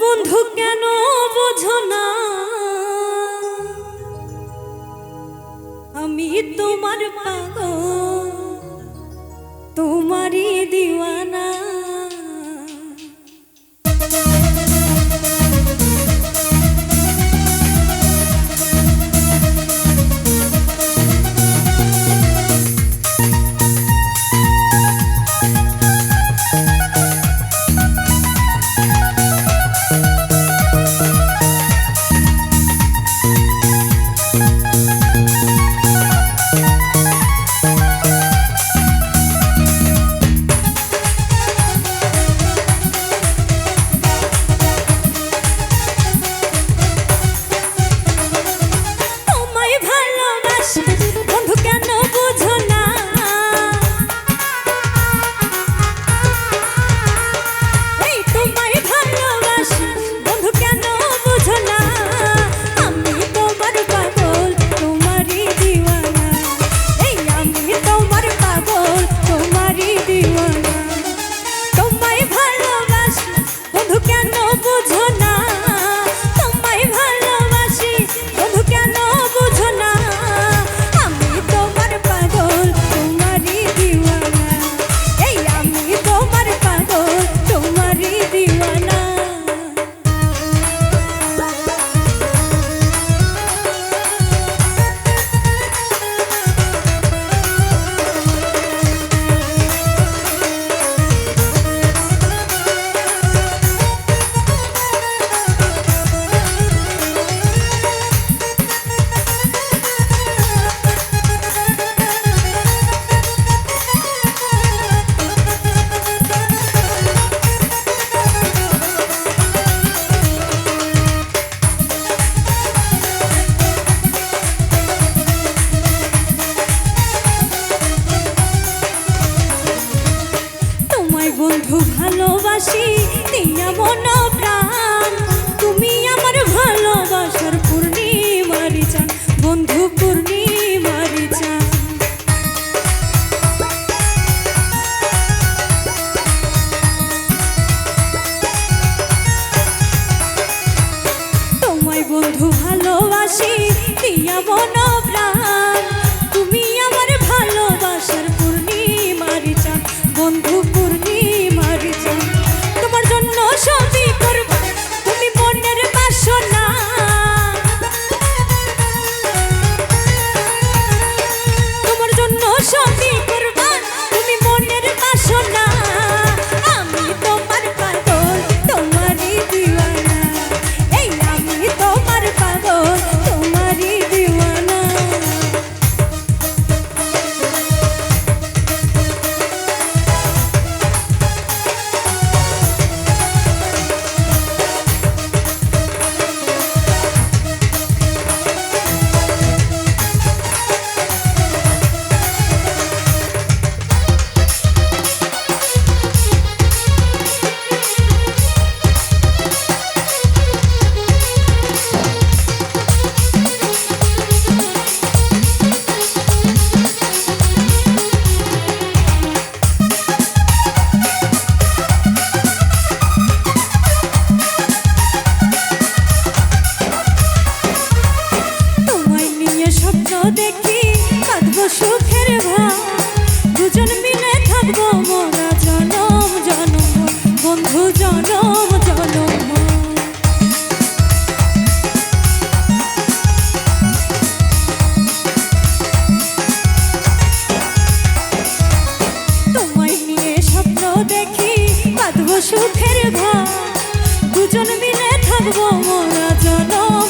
বন্ধু কেন বোঝো না? আমি তোমার পাগল তোমারই দিওয়ানা। মনা সুখের ভাব দুজন মিলে থাকব মোরা জানা